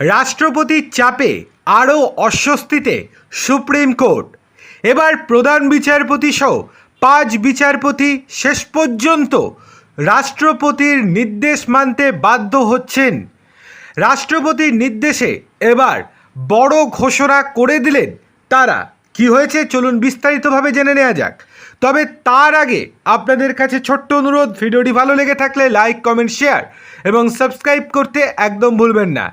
রাষ্ট্রপতির চাপে আরও অস্বস্তিতে সুপ্রিম কোর্ট। এবার প্রধান বিচারপতি সহ পাঁচ বিচারপতি শেষ পর্যন্ত রাষ্ট্রপতির নির্দেশ মানতে বাধ্য হচ্ছেন। রাষ্ট্রপতির নির্দেশে এবার বড় ঘোষণা করে দিলেন তারা। কি হয়েছে চলুন বিস্তারিতভাবে জেনে নেওয়া যাক। তবে তার আগে আপনাদের কাছে ছোট্ট অনুরোধ, ভিডিওটি ভালো লেগে থাকলে লাইক, কমেন্ট, শেয়ার এবং সাবস্ক্রাইব করতে একদম ভুলবেন না।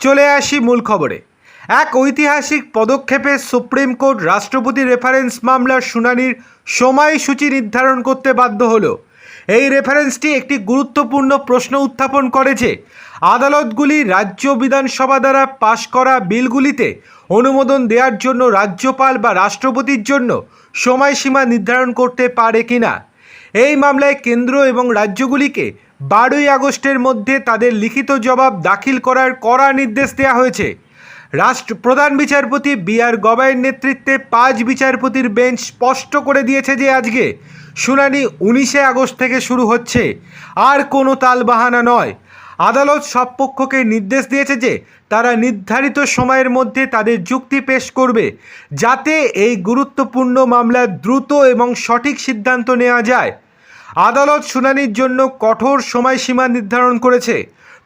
চলে আসি মূল খবরে। এক ঐতিহাসিক পদক্ষেপে সুপ্রিম কোর্ট রাষ্ট্রপতি রেফারেন্স মামলার শুনানির সময়সূচি নির্ধারণ করতে বাধ্য হলো। এই রেফারেন্সটি একটি গুরুত্বপূর্ণ প্রশ্ন উত্থাপন করেছে আদালতগুলি রাজ্য বিধানসভা দ্বারা পাশ করা বিলগুলিতে অনুমোদন দেওয়ার জন্য রাজ্যপাল বা রাষ্ট্রপতির জন্য সময়সীমা নির্ধারণ করতে পারে কিনা। এই মামলায় কেন্দ্র এবং রাজ্যগুলিকে বারোই আগস্টের মধ্যে তাদের লিখিত জবাব দাখিল করার কড়া নির্দেশ দেওয়া হয়েছে। রাষ্ট্র প্রধান বিচারপতি বি আর গবাইয়ের নেতৃত্বে পাঁচ বিচারপতির বেঞ্চ স্পষ্ট করে দিয়েছে যে আজকে শুনানি উনিশে আগস্ট থেকে শুরু হচ্ছে। আর কোনো তালবাহানা নয়। আদালত সব পক্ষকে নির্দেশ দিয়েছে যে তারা নির্ধারিত সময়ের মধ্যে তাদের যুক্তি পেশ করবে, যাতে এই গুরুত্বপূর্ণ মামলার দ্রুত এবং সঠিক সিদ্ধান্ত নেওয়া যায়। আদালত শুনানির জন্য কঠোর সময়সীমা নির্ধারণ করেছে।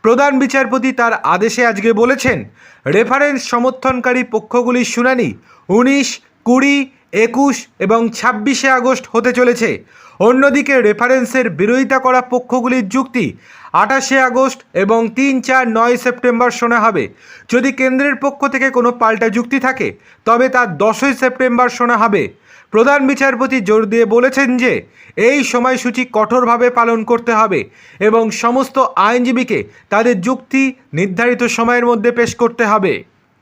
প্রধান বিচারপতি তার আদেশে আজকে বলেছেন, রেফারেন্স সমর্থনকারী পক্ষগুলির শুনানি উনিশ, কুড়ি একুশ এবং ছাব্বিশে আগস্ট হতে চলেছে। অন্যদিকে রেফারেন্সের বিরোধিতা করা পক্ষগুলির যুক্তি আঠাশে আগস্ট এবং তিন, চার, নয় সেপ্টেম্বর শোনা হবে। যদি কেন্দ্রের পক্ষ থেকে কোনো পাল্টা যুক্তি থাকে, তবে তা দশই সেপ্টেম্বর শোনা হবে। প্রধান বিচারপতি জোর দিয়ে বলেছেন যে, এই সময়সূচি কঠোরভাবে পালন করতে হবে এবং সমস্ত আইনজীবীকে তাদের যুক্তি নির্ধারিত সময়ের মধ্যে পেশ করতে হবে।